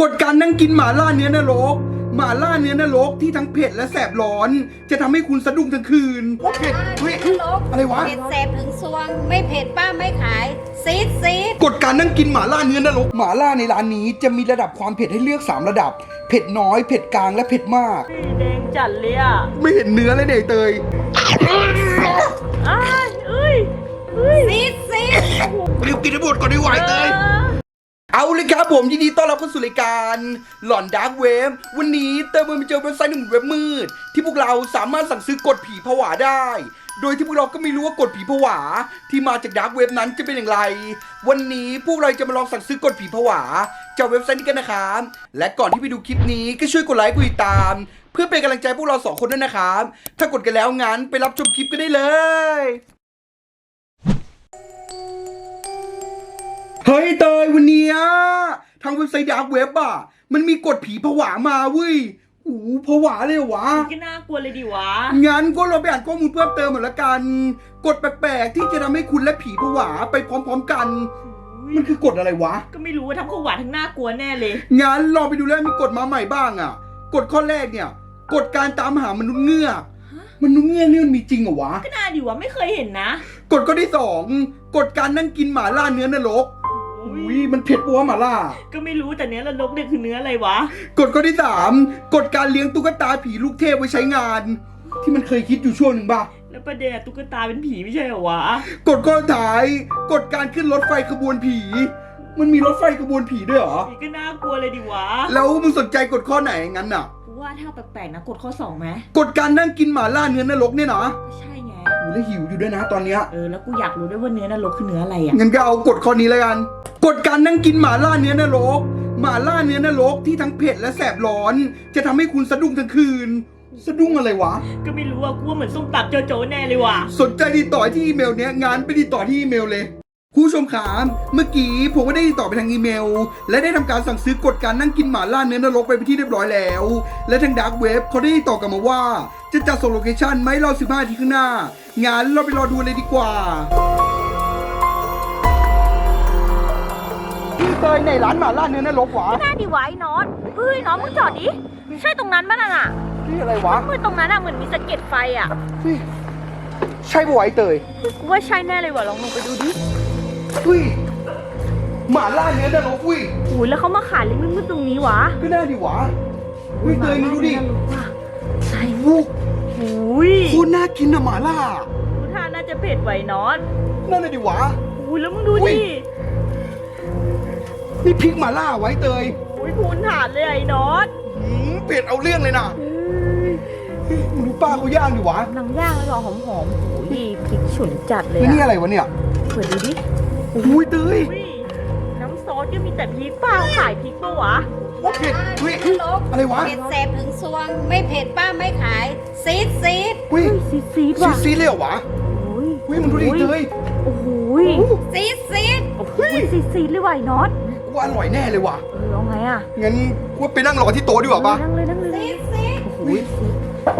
กฎการนั่งกินหมาล่าเนื้อนรก หมาล่าเนื้อนรกที่ทั้งเผ็ดและแสบร้อน จะทำให้คุณสะดุ้งทั้งคืนเผ็ดเฮ้ยนรกอะไรวะ เผ็ดแสบถึงซวง ไม่เผ็ดป้าไม่ขาย ซีดซีดกฎการนั่งกินหมาล่าเนื้อนรก หมาล่าในร้านนี้จะมีระดับความเผ็ดให้เลือก 3 ระดับ เผ็ดน้อย เผ็ดกลาง และเผ็ดมาก แดงจัดเลยอะไม่เห็นเนื้อเลยเนี่ยไอ้เตย อ้ายเอ้ยเอ้ยซีดซีดรีบกินให้หมดก่อนดีกว่าไอ้เตย เอ เอาเลยครับผมยินดีต้อนรับเข้าสู่รายการหลอนดาร์กเวฟวันนี้เติมมาเจอเว็บไซต์หนึ่งเว็บมืด ที่พวกเราสามารถสั่งซื้อกดผีผวาได้ โดยที่พวกเราก็ไม่รู้ว่ากดผีผวา ที่มาจากดาร์กเวฟนั้นจะเป็นอย่างไร วันนี้พวกเราจะมาลองสั่งซื้อกดผีผวาจากเว็บไซต์นี้กันนะครับและก่อนที่ไปดูคลิปนี้ก็ช่วยกดไลค์กดติดตาม เพื่อเป็นกำลังใจพวกเราสองคนด้วยนะครับถ้ากดกันแล้วงั้นไปรับชมคลิปกันได้เลย ฮ้ยเตยวันเนี้ยทางเว็บไซต์ดาร์กเว็บอะ มันมีกฎผีผวามาเว้ยโอ้โหผวาเลยเหรอวะก็น่ากลัวเลยดิวะ งั้นก็เราไปอ่านข้อมูลเพิ่มเติมหมดละกัน กฎแปลกๆ ที่จะทำให้คุณและผีผวาไปพร้อมๆกัน มันคือกฎอะไรวะ ก็ไม่รู้ว่าทั้งขวานทั้งน่ากลัวแน่เลย งั้นลองไปดูแล้วมีกฎมาใหม่บ้างอะ กฎข้อแรกเนี่ย กฎการตามหามนุษย์เงือกมนุษย์เงือกนี่มันมีจริงเหรอวะ ก็น่าดิวะไม่เคยเห็นนะ กฎข้อที่สองกฎการนั่งกินหมาล่าเนื้อนรก อุ้ยมันเผ็ดปัวะหมาล่า ก็ไม่รู้แต่เนื้อละลกเนี่ยคือเนื้ออะไรวะ กฎข้อที่สามกฎการเลี้ยงตุ๊กตาผีลูกเทพไว้ใช้งาน ที่มันเคยคิดอยู่ช่วงหนึ่งป่ะ แล้วประเด็นอะตุ๊กตาเป็นผีไม่ใช่เหรอวะ กฎข้อสุดท้ายกฎการขึ้นรถไฟขบวนผี มันมีรถไฟขบวนผีด้วยเหรอ นี่ก็น่ากลัวเลยดิวะ แล้วมึงสนใจกฎข้อไหนงั้นน่ะกูว่าถ้าแปลกๆนะกดข้อสองไหมกฎการนั่งกินหมาล่าเนื้อนรกเนี่ยนะก็ใช่ไง กูแล้วหิวอยู่ด้วยนะตอนเนี้ย เออแล้วกูอยากรู้ด้วยว่าเนื้อนรกคือเนื้ออะไรอะงั้นก็เอากฎข้อนี้แล้วกัน กฎการนั่งกินหมาล่าเนื้อนรก หมาล่าเนื้อนรกที่ทั้งเผ็ดและแสบร้อน จะทำให้คุณสะดุ้งทั้งคืน สะดุ้งอะไรวะ ก็ไม่รู้ว่ากูว่าเหมือนส้มตำโจโจแน่เลยว่ะ สนใจติดต่อที่อีเมลเนี้ยงานไปติดต่อที่อีเมลเลย คุณผู้ชมขามเมื่อกี้ผมก็ได้ติดต่อไปทางอีเมล และได้ทำการสั่งซื้อกฎการนั่งกินหมาล่าเนื้อนรกไปเป็นที่เรียบร้อยแล้ว และทางดาร์กเว็บเขาได้ติดต่อกลับมาว่า จะจัดส่งโลเคชั่นไหมรอ15นาทีข้างหน้างานเราไปรอดูเลยดีกว่า เคยในร้านหมาล่าเนื้อนรกหวะหน้าดีไว้นอนเฮ้ยน้องมึงจอดดิใช่ตรงนั้นป่ะน่ะน่ะพี่อะไรวะมืดตรงนั้นอะเหมือนมีสะเก็ดไฟอะเฮ้ยใช่ปะวะไอ้เตยกูว่าใช่แน่เลยว่ะลองลงไปดูดิเฮ้ยหมาล่าเนื้อนรกเว้ยโอ้ยแล้วเขามาขายเลยมืดๆตรงนี้วะก็น่าดีวะเฮ้ยเตยมึงดูดิใช่วูกโอ้ยโคตรน่ากินอะหมาล่าดูท่าน่าจะเผ็ดไหวนอนนั่นน่ะดิวะโอ้ยแล้วมึงดูอุ้ย ดิ นี่พริกหมาล่าไว้เตยโอ้ยพูนถาดเลยไอ้นอนหืมเผ็ดเอาเรื่องเลยนะเฮ้ยมึงดูป้าเขาย่างดิวะหนังย่างแล้วก็หอมๆโอ้ยพริกฉุนจัดเลยแล้วนี่อะอะไรวะเนี่ยเปิดดูดิอุ้ยเตยอุ้ยน้ำซอสก็มีแต่พริกเปล่าขายพริกปะวะ ว่าเผ็ดเฮ้ยนรกอะไรวะเผ็ดแสบถึงซวง ไม่เผ็ดป้าไม่ขาย ซีดซีดเฮ้ยเฮ้ยซีดๆซีว่ะซีเลยเหรอวะโอ้ยเฮ้ยมึงดูดิเตยโอ้โหซีดซีดโอ้โหซีดซีดเลยว่ะไอ้น็อต ว่าอร่อยแน่เลยว่ะเออเอาไงอะงั้นกูว่าไปนั่งรอที่โต๊ะดีกว่าปะนั่งเลยนั่งเลยซีดซีดโอ้โห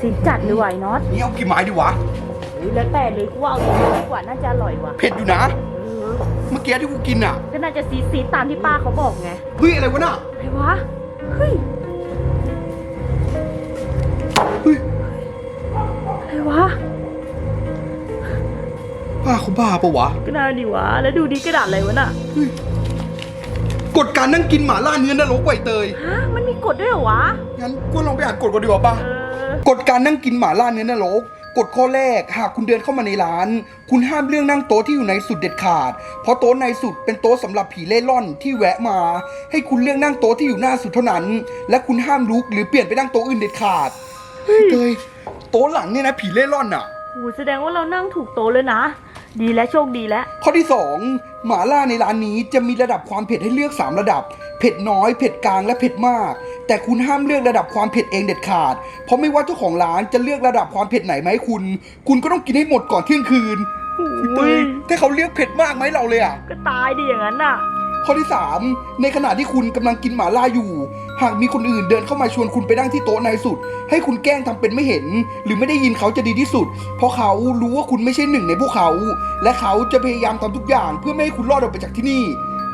ซีดจัดเลยว่ะไอ้น็อตนี่เอากี่ไม้ดีวะโอ้ยแล้วแต่เลยกูว่าเอาตัวนี้ดีกว่าน่าจะอร่อยว่ะเผ็ดอยู่นะ เออเมื่อกี้ที่กูกินอะก็น่าจะซีดซีดตามที่ป้าเขาบอกไงเฮ้ยอะไรวะน่ะอะไรวะเฮ้ยเฮ้ยอะไรวะป้าเขาบ้าปะวะก็น่าดีวะแล้วดูดีกระดาษอะไรวะน่ะ กฎการนั่งกินหมาล่าเนื้อนรกไวเตย ฮะมันมีกฎด้วยเหรอวะ งั้นกูลองไปอ่านกฎก่อนดีกว่าปะเออ กฎการนั่งกินหมาล่าเนื้อนรกกฎข้อแรกหากคุณเดินเข้ามาในร้าน คุณห้ามเรื่องนั่งโต๊ะที่อยู่ในสุดเด็ดขาด เพราะโต๊ะในสุดเป็นโต๊ะสำหรับผีเล่ร่อนที่แวะมา ให้คุณเลือกนั่งโต๊ะที่อยู่หน้าสุดเท่านั้น และคุณห้ามลุกหรือเปลี่ยนไปนั่งโต๊ะอื่นเด็ดขาดเฮ้ยเตยโต๊ะหลังเนี่ยนะผีเล่ร่อนอะ โหแสดงว่าเรานั่งถูกโต๊ะเลยนะ ดีและโชคดีแล้ว ข้อที่ 2 หมาล่าในร้านนี้จะมีระดับความเผ็ดให้เลือก 3 ระดับ เผ็ดน้อย เผ็ดกลาง และเผ็ดมาก แต่คุณห้ามเลือกระดับความเผ็ดเองเด็ดขาด เพราะไม่ว่าเจ้าของร้านจะเลือกระดับความเผ็ดไหนมาให้คุณ คุณก็ต้องกินให้หมดก่อนเที่ยงคืนโอ้เตยยถ้าเขาเลือกเผ็ดมากไหมเราเลยอะ ก็ตายดิอย่างนั้นน่ะ ข้อที่ 3 ในขณะที่คุณกำลังกินหมาล่าอยู่ หากมีคนอื่นเดินเข้ามาชวนคุณไปนั่งที่โต๊ะในสุด ให้คุณแกล้งทำเป็นไม่เห็น หรือไม่ได้ยินเขาจะดีที่สุด เพราะเขารู้ว่าคุณไม่ใช่หนึ่งในพวกเขา และเขาจะพยายามทำทุกอย่าง เพื่อไม่ให้คุณรอดออกไปจากที่นี่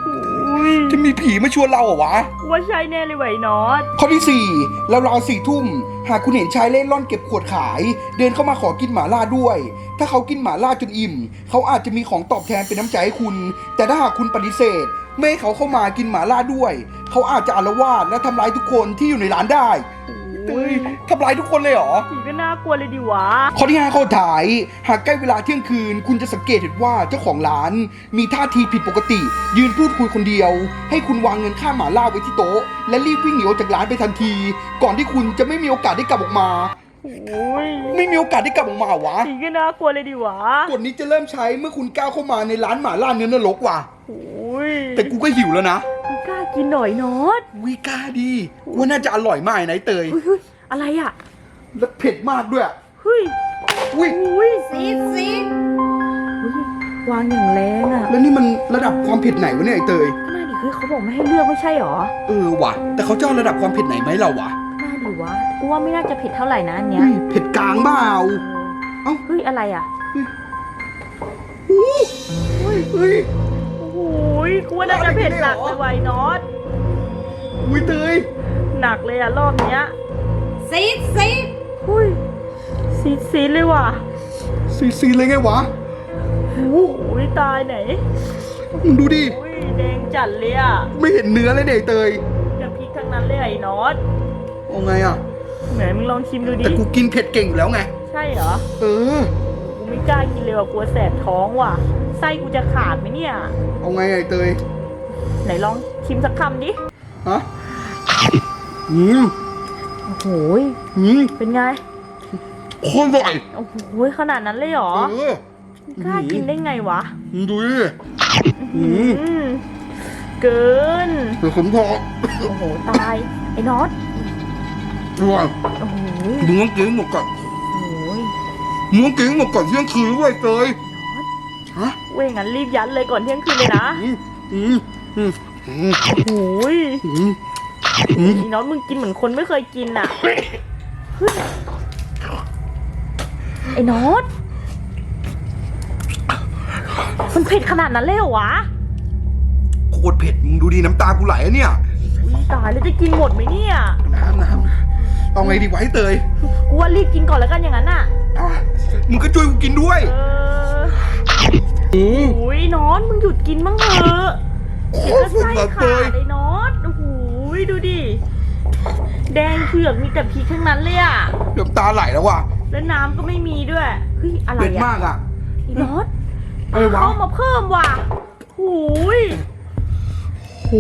โอ้อุ้ยจะมีผีมาชวนเราเหรอวะกูว่าใช่แน่เลยว่ะไอ้น็อตข้อที่ 4 แล้วราวสี่ทุ่ม หากคุณเห็นชายเล่ร่อนเก็บขวดขาย เดินเข้ามาขอกินหมาล่าด้วย ถ้าเขากินหมาล่าจนอิ่ม เขาอาจจะมีของตอบแทนเป็นน้ำใจให้คุณ แต่ถ้าหากคุณปฏิเสธ ไม่ให้เขาเข้ามากินหมาล่าด้วย เขาอาจจะอารวาสและทำร้ายทุกคนที่อยู่ในร้านได้โอ้ยทำร้ายทุกคนเลยเหรอ ผีก็น่ากลัวเลยดิวะ ข้อที่5ข้อถ่าย หากใกล้เวลาเที่ยงคืน คุณจะสังเกตเห็นว่าเจ้าของร้าน มีท่าทีผิดปกติ ยืนพูดคุยคนเดียว ให้คุณวางเงินค่าหมาล่าไว้ที่โต๊ะ และรีบวิ่งหนีออกจากร้านไปทันที ก่อนที่คุณจะไม่มีโอกาสได้กลับออกมา โอ้ยไม่มีโอกาสได้กลับออกมาเหรอวะผีก็น่ากลัวเลยดิวะกฎนี้จะเริ่มใช้เมื่อคุณก้าวเข้ามาในร้านหมาล่าเนื้อนรกว่ะโอ้ยแต่กูก็หิวแล้วนะมึง กล้ากินหน่อยน็อตวิกล้าดีกูว่าน่าจะอร่อยมากนะไอ้เตยเฮ้ยเฮ้ยอะไรอะและเผ็ดมากด้วยเฮ้ยอุ้ยอุ้ยซีดซีดเฮ้ยวางอย่างแรงอะแล้วนี่มันระดับความเผ็ดไหนวะเนี่ยไอ้เตยก็น่าดิเฮ้ยเขาบอกไม่ให้เลือกไม่ใช่หรอเออว่ะ แต่เขาจะเอาระดับความเผ็ดไหนไหมาให้เราวะน่าดิวะกูว่าไม่น่าจะเผ็ดเท่าไหร่นะอันเนี้ยเฮ้ยเผ็ดกลางเปล่า เอ้า เฮ้ยอะไรอะอู้เฮ้ยเฮ้ยโอ้โหกูว่าน่าจะเผ็ดหนักเลยไวะไอ้น็อตอุ้ยเตยหนักเลยอะรอบเนี้ยซีดซีดหุ้ยซีดซีดเลยว่ะซีซีเลยไงวะโอ้ยตายไหนมึงดูดิอุ้ยแดงจัดเลยอะไม่เห็นเนื้อเลยเนี่ยไอ้เตยจะพริกทั้งนั้นเลยไอ้น็อตเอาไงอะไหนมึงลองชิมดูดิแต่กูกินเผ็ดเก่งอยู่แล้วไง ใช่เหรอเออ กูไม่กล้ากินเลยว่ะกลัวแสบท้องว่ะ ไส้กูจะขาดไหมเนี่ย เอาไงไอ้เตย ไหนลองชิมสักคำดิ ฮะอืมโอ้โหอืมเป็นไง โคตรอร่อยโอ้โหขนาดนั้นเลยเหรอ เออกล้ากินได้ไงวะ มึงดูดิอืมอืมเกิน เดี๋ยวผมพอโอ้โห ตาย ไอ้น็อต อร่อยโอ้โหมึงต้องกินหมดก่อนโอ้ยมึงต้องกินหมดก่อนเที่ยงคืนด้วยเตย ฮะเว้ยงั้นรีบยัดเลยก่อนเที่ยงคืนเลยนะอืมอืมอืมอืมโอ้ยอืมอืมอีน็อตมึงกินเหมือนคนไม่เคยกินอะเฮ้ยไอ้น็อตมันเผ็ดขนาดนั้นเลยเหรอวะโคตรเผ็ดมึงดูดิน้ำตากูไหลอะเนี่ย อุ๊ยตายแล้วจะกินหมดไหมเนี่ยน้ำน้ำเอาไงดีวะไอ้เตยกูว่ารีบกินก่อนแล้วกันอย่างนั้นน่ะอะมึงก็ช่วยกูกินด้วย เออ อืมโอ้ยน็อตมึงหยุดกินบ้างเถอะโคเดี๋ยวตรจะเผ็ดไส้อะเตขาดยไอ้น็อตโอ้โหดูดิ แดงเผือกมีแต่พริกทั้งนั้นเลยอะน้ำตาไหลแล้วว่ะแล้วน้ำก็ไม่มีด้วย เฮ้ย อะไรเผ็ดอะมากอะ ไอ้น็อตเออวะ เข้ามาเพิ่มว่ะหูยโห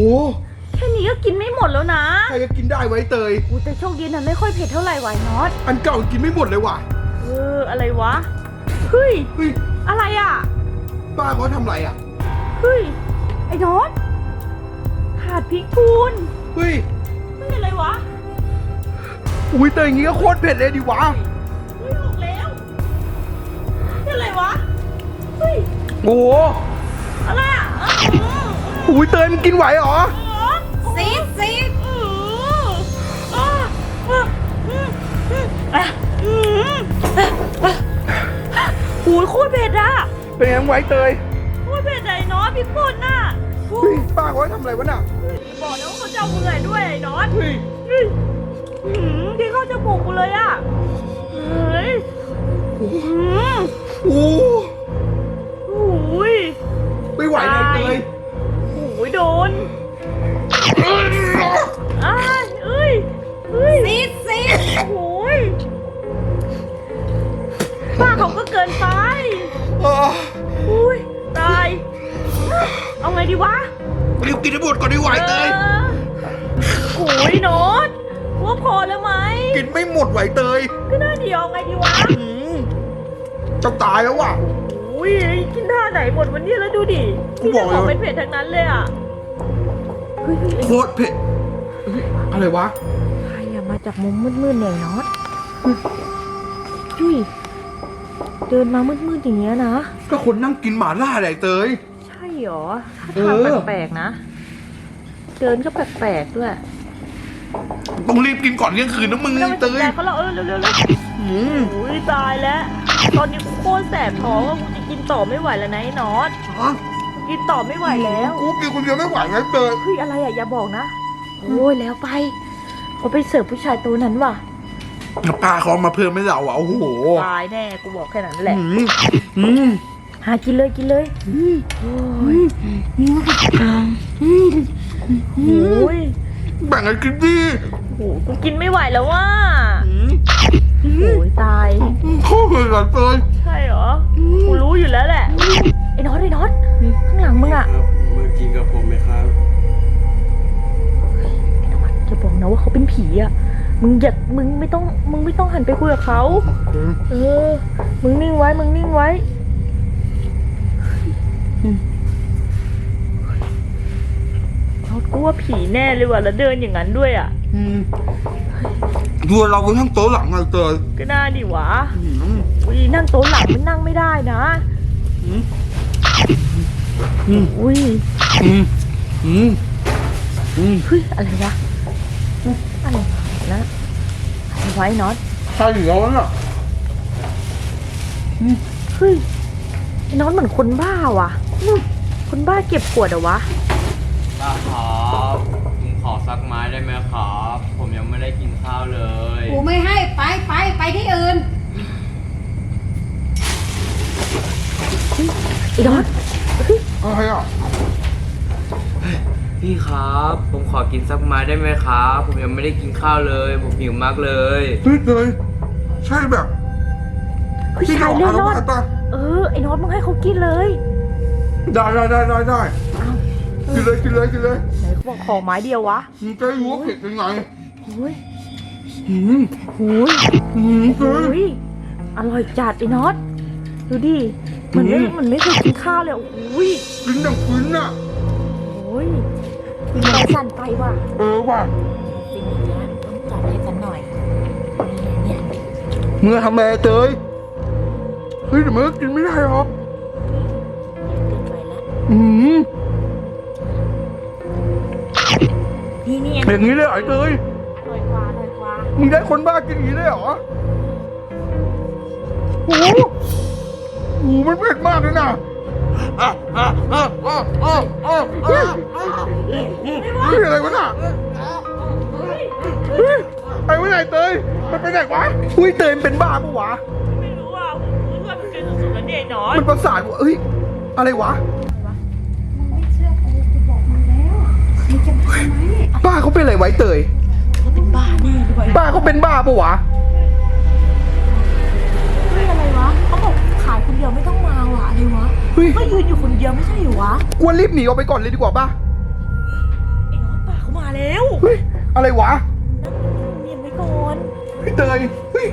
แค่นี้ก็กินไม่หมดแล้วนะใครจะกินได้ไวะไอ้เตย อูแต่โชคดีนะไม่ค่อยเผ็ดเท่าไหร่วะไอ้น็อตอันเก่ากินไม่หมดเลยว่ะ เออ อะไรวะ เฮ้ย เฮ้ย อะไรอะป้าเขาทำอะไรอะ เฮ้ย ไอ้น็อตขาดพริกพูนเฮ้ยเฮ้ยอะไรวะอุ้ยเตยอย่างงี้ก็โคตรเผ็ดเลยดิวะ เฮ้ยหกแล้วเฮ้ยอะไรวะ เฮ้ย โอ้โหอะไรอะเอออุ้ยเตยมึงกินไหวเหรอ เออซีดซีดเออเออเอออืมอืมอะอืมอะอะโอ้ ยโคตรเผ็ดอะเป็นไงไหวเตยโคตรเผ็ดไอ้น็อตพริกป่นน่ะเฮ้ยป้าเขาให้ทำอะไรวะน่ะบอกแล้ววาเขาจะเอามือด้วยไอ้น็อต เฮ้ย รีบกินให้หมดก่อนดีไหวเตยออโอ้ยโนตว่าพอแล้วไหมกินไม่หมดไหวเตยก็น่าเดียวไงดีวะอืมจะตายแล้วว่ะอุ้ยกินท่าไหนหมดวันนี้แล้วดูดิกูมีบแต่อกของเลยเผ็ดๆทั้งนั้นเลยอะเฮ้ยเฮ้ยโคตรเผ็ดเฮ้ยอะไรวะ ใครอะมาจากมุมมืดๆเนี่ยน็อตเฮ้ยเดินมามืดๆอย่างเงี้ยนะก็คนนั่งกินหมาล่าแหละเตยใช่เหรอถ้าเอทางอแปลกๆนะ เดินก็แปลกๆด้วย ต้องรีบกินก่อนเที่ยงคืนนะมึงไม่ต้องไปเตสนยใจเขาหรอกเออเร็วๆๆ อืมอุ้ยตายแล้ว ตอนนี้กูโคตรแสบท้องว่ากูจะกินต่อไม่ไหวแล้วนะไอ้น็อตฮะโกินต่อไม่ไหวแล้วกูกินคนเดียวไม่ไหวไงเตยเฮ้ยอะไรอะอย่าบอกนะโอ้ยแล้วไปเขาไปเสิร์ฟผู้ชายตัวนั้นว่ะปลาเขาเอามาเพิ่มไม่เราอะโอ้โหตายแน่กูบอกแค่นั้นแหละอืมอืม หากินเลยกินเลยโอ้ยโอ้ยแบ่งกันกินดิโอ้โหกูกินไม่ไหวแล้วว่ะอืมโอ้ยตายเข้าเลยเหรอเตยใช่เหรอกูรู้อยู่แล้วแหละไอ้น็อตไอ้น็อตข้างหลังมึงอะครับมากินกับผมไหมครับจะบอกนะว่าเขาเป็นผีอะมึงอย่ามึงไม่ต้องมึงไม่ต้องหันไปคุยกับเขาเออมึงนิ่งไว้มึงนิ่งไว้ กูว่าผีแน่เลยว่ะแล้วเดินอย่างนั้นด้วยอะอืมดูเราไปทั้งโต๊ะหลังไงเตยก็น่าดิวะอืมอุ้ยนั่งโต๊ะหลังมันนั่งไม่ได้นะอืมอืมอุ้ยอืมอืมอืมเฮ้ยอะไรวะอะไรวะนะอะไรไว้น็อตใช่แล้วน่ะเฮ้ยไอ้น็อตเหมือนคนบ้าว่ะ คนบ้าเก็บขวดเหรอวะ ป้าครับผมขอสักไม้ได้ไหมครับ ผมยังไม่ได้กินข้าวเลย กูไม่ให้ไปไปไปที่อื่น ไอ้น็อตเฮ้ยอะไรอะพี่ครับ ผมขอกินสักไม้ได้ไหมครับ ผมยังไม่ได้กินข้าวเลย ผมหิวมากเลยเฮ้ยเตยใช่แบบผู้ที่ชาเรายเล่เอาร่อนมาปะเออไอ้น็อตมึงให้เขากินเลย ได้ได้ได้ได้ได้ กินเลยกินเลยกินเลยไหนเขาบอกขอไม้เดียววะมึงจะรู้ว่าเผ็ดยังไงโอ้ยอืมโอ้ยอืมเตโอ้ยยอร่อยจัดไอ้น็อตดูดิเหมันไม่อืมเหมันไม่เคยกินข้าวเลยโอ้ยกินอย่างฟินอะโอ้ยกินไปสั่นไปว่ะเออว่ะสิ่งนี้ต้องจัดให้กันหน่อยเนี่ยมึงทำอะไรเตยเฮ้ยเดี๋ยวมึงก็กินไม่ได้หรอกเกินไปแล้วอืม นี่นี่อย่างนี้เลยเหรอไอ้เตยอร่อยกว่าอร่อยกว่ามึงได้คนบ้ากินอย่างนี้ได้เหรอโอ้โหโอ้โหมันเผ็ดมากเลยนะอะอะอะอะอะอะอะเฮ้ยอะไรวะน่ะเฮ้ยไอ้วะไหนเตย มันไปไหนวะอุ้ยเตยมันเป็นบ้าปะวะ ไม่รู้อะผมเพื่อนมันเป็นสุดๆแล้วเนี่ยไอ้น็อตมันประสาทวะเฮ้ย อะไรวะ เขาเป็นอะไรไวะไอ้เตยเขาเป็นบ้าแน่ด้วยบ้าเขาเป็นบ้าปะวะเฮ้ยอะไรวะเขาบอกขายคนเดียวไม่ต้องมาว่ะอะไรวะเฮ้ยก็ยืนอยู่คนเดียวไม่ใช่เหรอวะกวนรีบหนีออกไปก่อนเลยดีกว่าป่ะไอ้น็อตป่าเขามาแล้วเฮ้ยอะไรวะนั่งเนียนไว้ก่อนเฮ้ยเตยเฮ้ย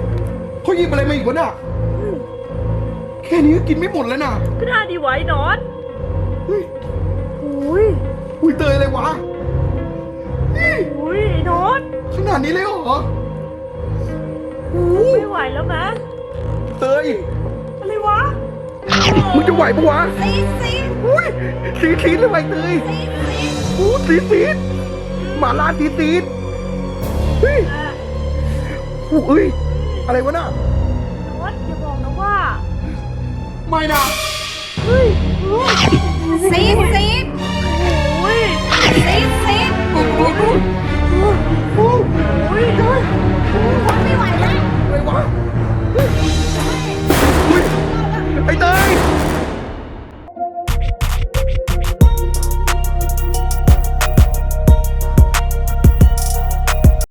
เขาหยิบอะไรมาอีกวะน่ะแค่นี้ก็กินไม่หมดแล้วน่ะก็น่าดีไว้น็อตเฮ้ยอุ้ยอุ้ยเตยอะไรวะเฮ้ยอุ้ยไอ้น็อตขนาดนี้เลยเหรอโอ้โหไม่ไหวแล้วนะเตยอะไรวะมึงจะไหวปะวะซีดซีดอุ้ยสีสีดเลยไวะไอ้เตยซีดซีดโอ้สีสีดหมาล่าสีสีดเฮ้ยโอ้เอ้ยอะไรวะน่ะน็อตอย่าบอกนะว่าไม่นะเฮ้ยซีดซี